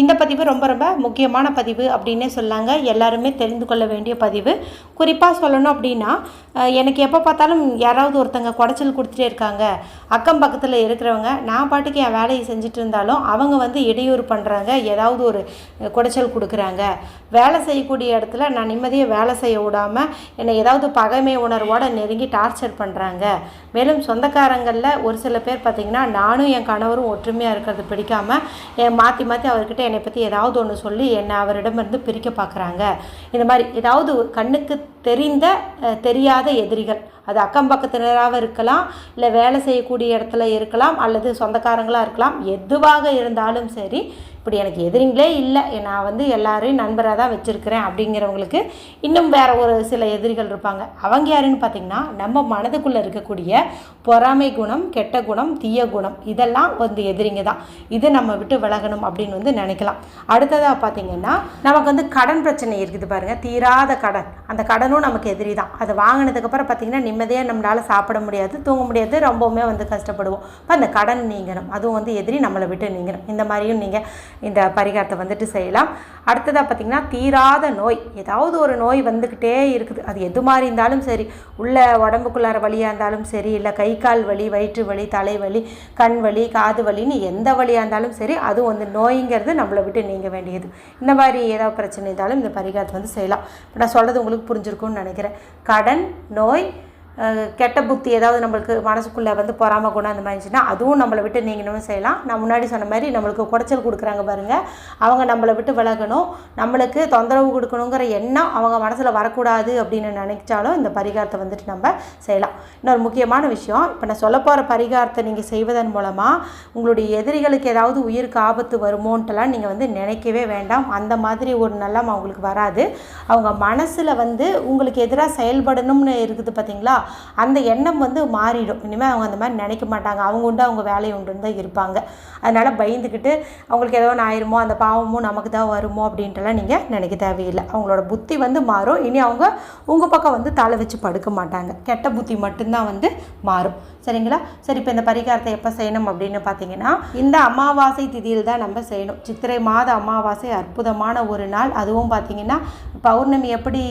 இந்த பதிவு ரொம்ப ரொம்ப முக்கியமான பதிவு அப்படின்னே சொல்லாங்க. எல்லாருமே தெரிந்து கொள்ள வேண்டிய பதிவு. குறிப்பாக சொல்லணும் அப்படின்னா எனக்கு எப்போ பார்த்தாலும் யாராவது ஒருத்தங்க குடைச்சல் கொடுத்துட்டே இருக்காங்க. அக்கம் பக்கத்தில் இருக்கிறவங்க நான் பாட்டுக்கு என் வேலையை செஞ்சுட்டு இருந்தாலும் அவங்க வந்து இடையூறு பண்ணுறாங்க ஏதாவது ஒரு குடைச்சல் கொடுக்குறாங்க. வேலை செய்யக்கூடிய இடத்துல நான் நிம்மதியாக வேலை செய்ய விடாமல் என்னை ஏதாவது பகைமை உணர்வோடு நெருங்கி டார்ச்சர் பண்ணுறாங்க மேலும் சொந்தக்காரங்களில் ஒரு சில பேர் பார்த்திங்கன்னா நானும் என் கணவரும் ஒற்றுமையாக இருக்கிறது பிடிக்காமல் என் மாற்றி மாற்றி அவர்கிட்ட என்னை பற்றி ஏதாவது ஒன்று சொல்லி என்னை அவரிடமிருந்து பிரிக்க பார்க்குறாங்க இந்த மாதிரி ஏதாவது கண்ணுக்கு தெரிந்த தெரியாத எதிரிகள். அது அக்கம் பக்கத்தினராக இருக்கலாம் இல்லை வேலை செய்யக்கூடிய இடத்துல இருக்கலாம் அல்லது சொந்தக்காரங்களாக இருக்கலாம் எதுவாக இருந்தாலும் சரி இப்படி எனக்கு எதிரிங்களே இல்லை. நான் வந்து எல்லாரையும் நண்பராக தான் வச்சுருக்கிறேன் அப்படிங்கிறவங்களுக்கு இன்னும் வேறு ஒரு சில எதிரிகள் இருப்பாங்க. அவங்க யாருன்னு பார்த்திங்கன்னா நம்ம மனதுக்குள்ளே இருக்கக்கூடிய பொறாமை குணம் கெட்ட குணம் தீய குணம் இதெல்லாம் வந்து எதிரிங்க தான். இது நம்ம விட்டு விலகணும் அப்படின்னு வந்து நினைக்கலாம். அடுத்ததாக பார்த்திங்கன்னா நமக்கு வந்து கடன் பிரச்சனை இருக்குது பாருங்கள் தீராத கடன். அந்த கடனும் நமக்கு எதிரி தான். அதை வாங்கினதுக்கப்புறம் பார்த்திங்கன்னா நிம்மதியாக நம்மளால் சாப்பிட முடியாது தூங்க முடியாது ரொம்பவுமே வந்து கஷ்டப்படுவோம். இப்போ அந்த கடன் நீங்கணும். அதுவும் வந்து எதிரி நம்மளை விட்டு நீங்கணும். இந்த மாதிரியும் நீங்கள் இந்த பரிகாரத்தை வந்துட்டு செய்யலாம். அடுத்ததாக பார்த்திங்கன்னா தீராத நோய். ஏதாவது ஒரு நோய் வந்துக்கிட்டே இருக்குது. அது எது மாதிரி இருந்தாலும் சரி உள்ள உடம்புக்குள்ளார வழியாக இருந்தாலும் சரி இல்லை கை கால் வலி வயிற்று வலி தலைவலி கண் வலி காது வலின்னு எந்த வலியாக இருந்தாலும் சரி அதுவும் வந்து நோய்ங்கிறது நம்மளை விட்டு நீங்க வேண்டியது. இந்த மாதிரி ஏதாவது பிரச்சனை இருந்தாலும் இந்த பரிகாரத்தை வந்து செய்யலாம். இப்போ நான் சொல்கிறது உங்களுக்கு புரிஞ்சிருக்கும்னு நினைக்கிறேன். கடன் நோய் கெட்ட புத்தி ஏதாவது நம்மளுக்கு மனசுக்குள்ளே வந்து பொறாம குணம் அந்த மாதிரி இருந்துச்சுன்னா அதுவும் நம்மளை விட்டு நீங்கணும் செய்யலாம். நான் முன்னாடி சொன்ன மாதிரி நம்மளுக்கு குடைச்சல் கொடுக்குறாங்க பாருங்க. அவங்க நம்மளை விட்டு விலகணும். நம்மளுக்கு தொந்தரவு கொடுக்கணுங்கிற எண்ணம் அவங்க மனசில் வரக்கூடாது அப்படின்னு நினைச்சாலும் இந்த பரிகாரத்தை வந்துட்டு நம்ம செய்யலாம். இன்னொரு முக்கியமான விஷயம் இப்போ நான் சொல்ல போகிற பரிகாரத்தை நீங்கள் செய்வதன் மூலமாக உங்களுடைய எதிரிகளுக்கு ஏதாவது உயிருக்கு ஆபத்து வருமோன்ட்டுலாம் நீங்கள் வந்து நினைக்கவே வேண்டாம். அந்த மாதிரி ஒரு நல்லம் அவங்களுக்கு வராது. அவங்க மனசில் வந்து உங்களுக்கு எதிராக செயல்படணும்னு இருக்குது பார்த்தீங்களா அந்த எண்ணம் வந்து மாறிடும். இனிமேல் அவங்க அந்த மாதிரி நினைக்க மாட்டாங்க. அவங்க உண்டு அவங்க வேலை உண்டுன்னு தான் இருப்பாங்க. அதனால் பயந்துக்கிட்டு அவங்களுக்கு ஏதோ ஒன்று ஆயிருமோ அந்த பாவமும் நமக்கு தான் வருமோ அப்படின்ட்டுலாம் நீங்கள் நினைக்க தேவையில்லை. அவங்களோட புத்தி வந்து மாறும். இனி அவங்க உங்கள் பக்கம் வந்து தலை வச்சு படுக்க மாட்டாங்க. கெட்ட புத்தி மட்டும்தான் வந்து மாறும். சரிங்களா? சரி இப்போ இந்த பரிகாரத்தை எப்போ செய்யணும் அப்படின்னு பார்த்தீங்கன்னா இந்த அமாவாசை திதியில் தான் நம்ம செய்யணும். சித்திரை மாத அமாவாசை அற்புதமான ஒரு நாள். அதுவும் பார்த்தீங்கன்னா பௌர்ணமி எப்படி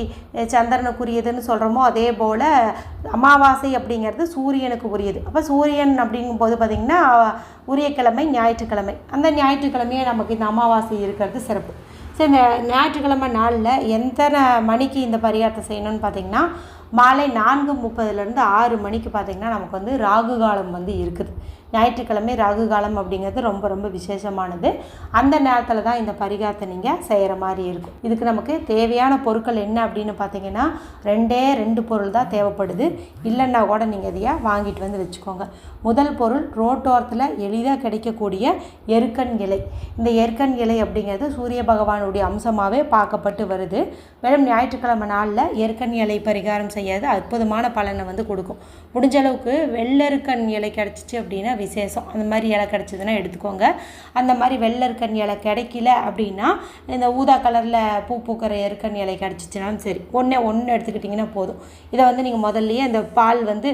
சந்திரனுக்குரியதுன்னு சொல்கிறோமோ அதே போல் அமாவாசை அப்படிங்கிறது சூரியனுக்கு உரியது அப்போ சூரியன் அப்படிங்கும்போது பார்த்திங்கன்னா உரிய கிழமை ஞாயிற்றுக்கிழமை. அந்த ஞாயிற்றுக்கிழமையே நமக்கு இந்த அமாவாசை இருக்கிறது சிறப்பு. சரி இந்த ஞாயிற்றுக்கிழமை நாளில் எத்தனை மணிக்கு இந்த பரிகாரத்தை செய்யணும்னு பார்த்தீங்கன்னா மாலை நான்கு முப்பதுலேருந்து ஆறு மணிக்கு பார்த்திங்கன்னா நமக்கு வந்து ராகு காலம் வந்து இருக்குது. ஞாயிற்றுக்கிழமை ராகு காலம் அப்படிங்கிறது ரொம்ப ரொம்ப விசேஷமானது. அந்த நேரத்தில் தான் இந்த பரிகாரத்தை நீங்கள் செய்கிற மாதிரி இருக்கும். இதுக்கு நமக்கு தேவையான பொருட்கள் என்ன அப்படின்னு பார்த்தீங்கன்னா ரெண்டே ரெண்டு பொருள் தான் தேவைப்படுது. இல்லைன்னா கூட நீங்கள் இதையா வாங்கிட்டு வந்து வச்சுக்கோங்க. முதல் பொருள் ரோட்டோரத்தில் எளிதாக கிடைக்கக்கூடிய எருக்கன் இலை. இந்த எருக்கன் இலை அப்படிங்கிறது சூரிய பகவானுடைய அம்சமாகவே பார்க்கப்பட்டு வருது. மேலும் ஞாயிற்றுக்கிழமை நாளில் எருக்கன் இலை பரிகாரம் செய்யாது அற்புதமான பலனை வந்து கொடுக்கும். முடிஞ்ச அளவுக்கு வெள்ளெருக்கன் இலை கிடச்சிச்சு அப்படின்னா விசேஷம். அந்த மாதிரி இலை கிடச்சிதுன்னா எடுத்துக்கோங்க. அந்த மாதிரி வெள்ளெருக்கன் இலை கிடைக்கல அப்படின்னா இந்த ஊதா கலரில் பூ பூக்கிற எருக்கன் இலை கிடச்சிச்சினாலும் சரி ஒன்றே ஒன்று எடுத்துக்கிட்டிங்கன்னா போதும். இதை வந்து நீங்கள் முதல்லையே இந்த பால் வந்து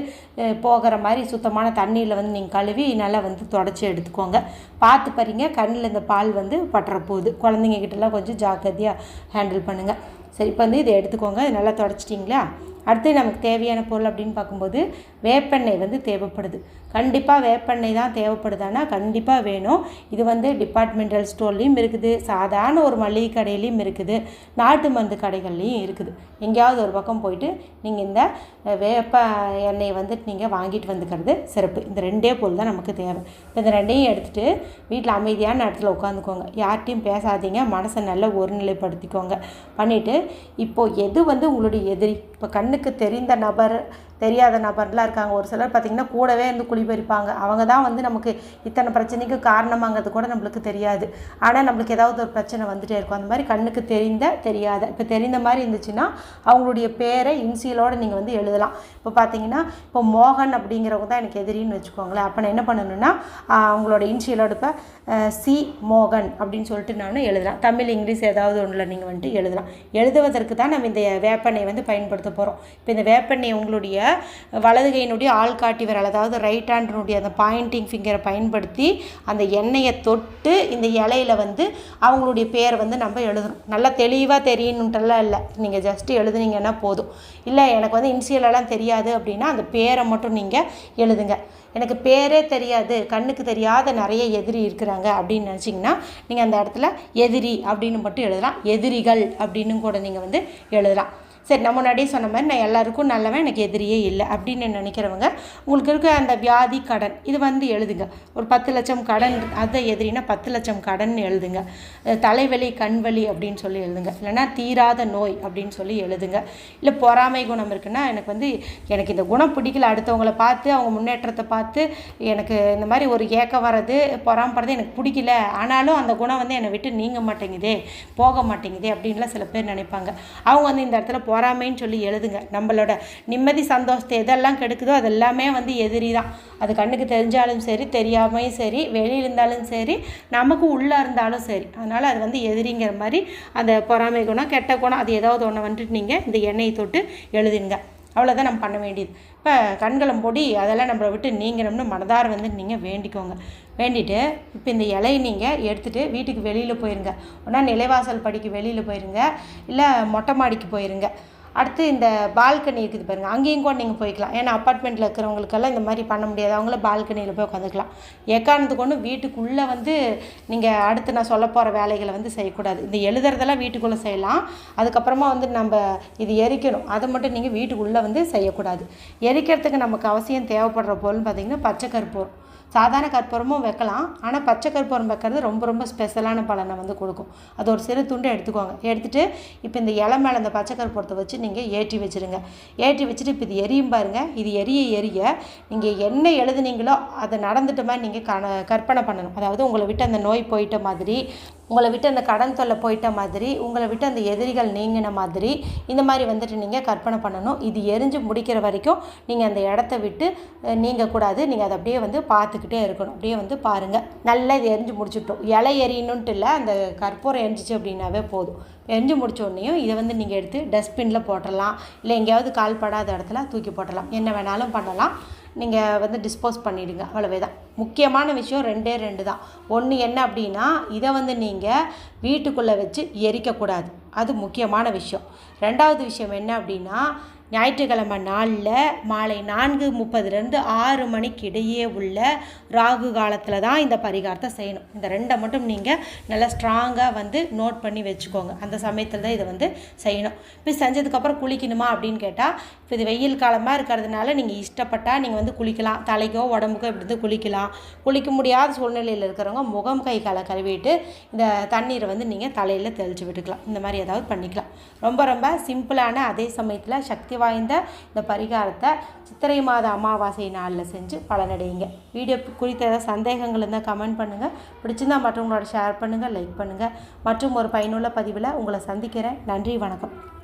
போகிற மாதிரி சுத்தமான தண்ணியில் வந்து நீங்கள் கழுவி நல்லா வந்து தொடச்சி எடுத்துக்கோங்க. பார்த்து பாருங்க கண்ணில் இந்த பால் வந்து பட்டுற போகுது. குழந்தைங்க கிட்டலாம் கொஞ்சம் ஜாக்கிரதையாக ஹேண்டில் பண்ணுங்கள் சரி இப்போ வந்து இதை எடுத்துக்கோங்க. நல்லா தொடச்சிட்டிங்களா? அடுத்து நமக்கு தேவையான பொருள் அப்படின்னு பார்க்கும்போது வேப்பெண்ணெய் வந்து தேவைப்படுது. கண்டிப்பாக வேப்பெண்ணெய் தான் தேவைப்படுதானா கண்டிப்பாக வேணும். இது வந்து டிபார்ட்மெண்டல் ஸ்டோர்லேயும் இருக்குது. சாதாரண ஒரு மளிகை கடையிலையும் இருக்குது. நாட்டு மருந்து கடைகள்லையும் இருக்குது. எங்கேயாவது ஒரு பக்கம் போயிட்டு நீங்கள் இந்த வேப்ப எண்ணெயை வந்துட்டு நீங்கள் வாங்கிட்டு வந்துக்கிறது சிறப்பு. இந்த ரெண்டே பொருள் தான் நமக்கு தேவை. இப்போ இந்த ரெண்டையும் எடுத்துகிட்டு வீட்டில் அமைதியான இடத்துல உட்காந்துக்கோங்க. யார்கிட்டையும் பேசாதீங்க. மனசை நல்லா ஒருநிலைப்படுத்திக்கோங்க. பண்ணிவிட்டு இப்போது எது வந்து உங்களுடைய எதிரி? இப்போ கண்ணுக்கு தெரிந்த நபர் தெரியாத நபர்லாம் இருக்காங்க. ஒரு சிலர் பார்த்திங்கன்னா கூடவே இருந்து குளிபறிப்பாங்க அவங்க தான் வந்து நமக்கு இத்தனை பிரச்சனைக்கு காரணமாங்கிறது கூட நம்மளுக்கு தெரியாது. ஆனால் நம்மளுக்கு ஏதாவது ஒரு பிரச்சனை வந்துகிட்டே இருக்கும். அந்த மாதிரி கண்ணுக்கு தெரிந்த தெரியாத இப்போ தெரிந்த மாதிரி இருந்துச்சுன்னா அவங்களுடைய பேரை இன்சியலோடு நீங்கள் வந்து எழுதலாம். இப்போ பார்த்தீங்கன்னா இப்போ மோகன் அப்படிங்கிறவங்க தான் எனக்கு எதிரின்னு வச்சுக்கோங்களேன். அப்போ நான் என்ன பண்ணணும்னா அவங்களோட இன்சியலோடு இப்போ சி மோகன் அப்படின்னு சொல்லிட்டு நான் எழுதலாம். தமிழ் இங்கிலீஷ் ஏதாவது ஒன்றில் நீங்கள் வந்துட்டு எழுதலாம். எழுதுவதற்கு தான் நம்ம இந்த வேப்பெண்ணெய் வந்து பயன்படுத்த போகிறோம் இப்போ இந்த வேப்பெண்ணெய் உங்களுடைய வலது கையினுடைய ஆள்காட்டி விரல் அதாவது ரைட் ஹேண்டினுடைய அந்த பாயிண்டிங் ஃபிங்கரை பயன்படுத்தி அந்த எண்ணெயை தொட்டு இந்த இலையில வந்து அவங்களுடைய பேர் வந்து நம்ம எழுதணும் நல்லா தெளிவாக தெரியணுன்ட்டெல்லாம் இல்லை. நீங்கள் ஜஸ்ட்டு எழுதுனீங்கன்னா போதும். இல்லை எனக்கு வந்து இன்சியலெல்லாம் தெரியாது அப்படின்னா அந்த பேரை மட்டும் நீங்கள் எழுதுங்க. எனக்கு பேரே தெரியாது கண்ணுக்கு தெரியாத நிறைய எதிரி இருக்கிறாங்க அப்படின்னு நினச்சிங்கன்னா நீங்கள் அந்த இடத்துல எதிரி அப்படின்னு மட்டும் எழுதலாம். எதிரிகள் அப்படின்னு கூட நீங்கள் வந்து எழுதலாம். சரி நான் முன்னாடியே சொன்ன மாதிரி நான் எல்லாருக்கும் நல்லவன் எனக்கு எதிரியே இல்லை அப்படின்னு நினைக்கிறவங்க உங்களுக்கு இருக்க அந்த வியாதி கடன் இது வந்து எழுதுங்க. ஒரு பத்து லட்சம் கடன் அதை எதிரினா பத்து லட்சம் கடன் எழுதுங்க. தலைவலி கண்வலி அப்படின்னு சொல்லி எழுதுங்க. இல்லைன்னா தீராத நோய் அப்படின்னு சொல்லி எழுதுங்க. இல்லை பொறாமை குணம் இருக்குன்னா எனக்கு வந்து எனக்கு இந்த குணம் பிடிக்கல அடுத்தவங்களை பார்த்து அவங்க முன்னேற்றத்தை பார்த்து எனக்கு இந்த மாதிரி ஒரு ஏக்கம் வர்றது பொறாமப்படுறது எனக்கு பிடிக்கல. ஆனாலும் அந்த குணம் வந்து என்னை விட்டு நீங்க மாட்டேங்குதே போக மாட்டேங்குதே அப்படின்லாம் சில பேர் நினைப்பாங்க. அவங்க வந்து இந்த இடத்துல பொறாமைன்னு சொல்லி எழுதுங்க. நம்மளோட நிம்மதி சந்தோஷத்தை எதெல்லாம் கெடுக்குதோ அது எல்லாமே வந்து எதிரி தான். அது கண்ணுக்கு தெரிஞ்சாலும் சரி தெரியாமையும் சரி வெளியில் இருந்தாலும் சரி நமக்கு உள்ளே இருந்தாலும் சரி. அதனால் அது வந்து எதிரிங்கிற மாதிரி அந்த பொறாமை குணம் கெட்ட குணம் அது ஏதாவது ஒன்று வந்துட்டு நீங்கள் இந்த எண்ணெயை தொட்டு எழுதுங்க அவ்வளோதான் நம்ம பண்ண வேண்டியது. இப்போ கண்களம் பொடி அதெல்லாம் நம்மளை விட்டு நீங்கணும்னு மனதார வந்து நீங்கள் வேண்டிக்கோங்க. வேண்டிட்டு இப்போ இந்த இலையை நீங்கள் எடுத்துகிட்டு வீட்டுக்கு வெளியில் போயிருங்க. ஒன்றா நிலைவாசல் படிக்கு வெளியில் போயிருங்க. இல்லை மொட்டை மாடிக்கு போயிருங்க. அடுத்து இந்த பால்கனி இருக்குது பாருங்கள் அங்கேயும் கூட நீங்கள் போய்க்கலாம். ஏன்னா அப்பார்ட்மெண்ட்டில் இருக்கிறவங்களுக்கெல்லாம் இந்த மாதிரி பண்ண முடியாது. அவங்கள பால்கனியில் போய் உட்காந்துக்கலாம் எக்காரணத்துக்கு ஒன்று வீட்டுக்குள்ளே வந்து நீங்கள் அடுத்து நான் சொல்ல போகிற வேலைகளை வந்து செய்யக்கூடாது. இந்த எழுதுறதெல்லாம் வீட்டுக்குள்ளே செய்யலாம். அதுக்கப்புறமா வந்து நம்ம இது எரிக்கணும். அதை மட்டும் நீங்கள் வீட்டுக்குள்ளே வந்து செய்யக்கூடாது. எரிக்கிறதுக்கு நமக்கு அவசியம் தேவைப்படுற பொருள்னு பார்த்திங்கன்னா பச்சை கற்பூரம். சாதாரண கற்பூரமும் வைக்கலாம். ஆனால் பச்சை கற்பூரம் வைக்கிறது ரொம்ப ரொம்ப ஸ்பெஷலான பலனை வந்து கொடுக்கும். அது ஒரு சிறு துண்டை எடுத்துக்கோங்க. எடுத்துகிட்டு இப்போ இந்த இலை மேலே இந்த பச்சை கற்பூரத்தை வச்சு நீங்கள் ஏற்றி வச்சுருங்க. ஏற்றி வச்சுட்டு இப்போ இது எரியும் பாருங்கள் இது எரிய எரிய நீங்கள் என்ன எழுதுனீங்களோ அதை நடந்துட்ட மாதிரி நீங்கள் கன கற்பனை பண்ணணும். அதாவது உங்களை விட்டு அந்த நோய் போயிட்ட மாதிரி உங்களை விட்டு அந்த கடன் தொல்லை போயிட்ட மாதிரி உங்களை விட்டு அந்த எதிரிகள் நீங்கின மாதிரி இந்த மாதிரி வந்துட்டு நீங்கள் கற்பனை பண்ணணும். இது எரிஞ்சு முடிக்கிற வரைக்கும் நீங்கள் அந்த இடத்த விட்டு நீங்கள் நீங்கக்கூடாது. நீங்கள் அதை அப்படியே வந்து பார்த்துக்கிட்டே இருக்கணும். அப்படியே வந்து பாருங்கள் நல்லா இது எரிஞ்சு முடிச்சுட்டோம். இலை எரியணுன்ட்டு இல்லை அந்த கற்பூரம் எரிஞ்சிச்சு அப்படின்னாவே போதும். எரிஞ்சு முடிச்சோடனேயும் இதை வந்து நீங்கள் எடுத்து டஸ்ட்பினில் போட்டுடலாம் இல்லை எங்கேயாவது கால் படாத இடத்துல தூக்கி போட்டுடலாம் என்ன வேணாலும் பண்ணலாம். நீங்கள் வந்து டிஸ்போஸ் பண்ணிவிடுங்க அவ்வளவே தான் முக்கியமான விஷயம் ரெண்டே ரெண்டு தான் ஒன்று என்ன அப்படின்னா இதை வந்து நீங்கள் வீட்டுக்குள்ளே வச்சு எரிக்கக்கூடாது. அது முக்கியமான விஷயம். ரெண்டாவது விஷயம் என்ன அப்படின்னா ஞாயிற்றுக்கிழமை நாளில் மாலை நான்கு முப்பதுலேருந்து ஆறு மணிக்கு இடையே உள்ள ராகு காலத்தில் தான் இந்த பரிகாரத்தை செய்யணும். இந்த ரெண்டை மட்டும் நீங்கள் நல்லா ஸ்ட்ராங்காக வந்து நோட் பண்ணி வச்சுக்கோங்க. அந்த சமயத்தில் தான் இதை வந்து செய்யணும். இப்போ செஞ்சதுக்கப்புறம் குளிக்கணுமா அப்படின்னு கேட்டால் இப்போ இது வெயில் காலமாக இருக்கிறதுனால நீங்கள் இஷ்டப்பட்டால் நீங்கள் வந்து குளிக்கலாம். தலைக்கோ உடம்புக்கோ இப்படி வந்து குளிக்கலாம். குளிக்க முடியாத சூழ்நிலையில் இருக்கிறவங்க முகம் கை காலை கழுவிட்டு இந்த தண்ணீரை வந்து நீங்கள் தலையில் தெளித்து விட்டுக்கலாம். இந்த மாதிரி ஏதாவது பண்ணிக்கலாம். ரொம்ப ரொம்ப சிம்பிளான அதே சமயத்தில் சக்தி வாய்ந்த இந்த பரிகாரத்தை சித்திரை மாத அமாவாசை நாளில் செஞ்சு பலனடையுங்க. வீடியோ குறித்த ஏதாவது சந்தேகங்கள் இருந்தால் கமெண்ட் பண்ணுங்கள் பிடிச்சிருந்தா மற்றவங்களோட ஷேர் பண்ணுங்கள் லைக் பண்ணுங்கள் மற்றும் ஒரு பயனுள்ள பதிவில் உங்களை சந்திக்கிறேன். நன்றி வணக்கம்.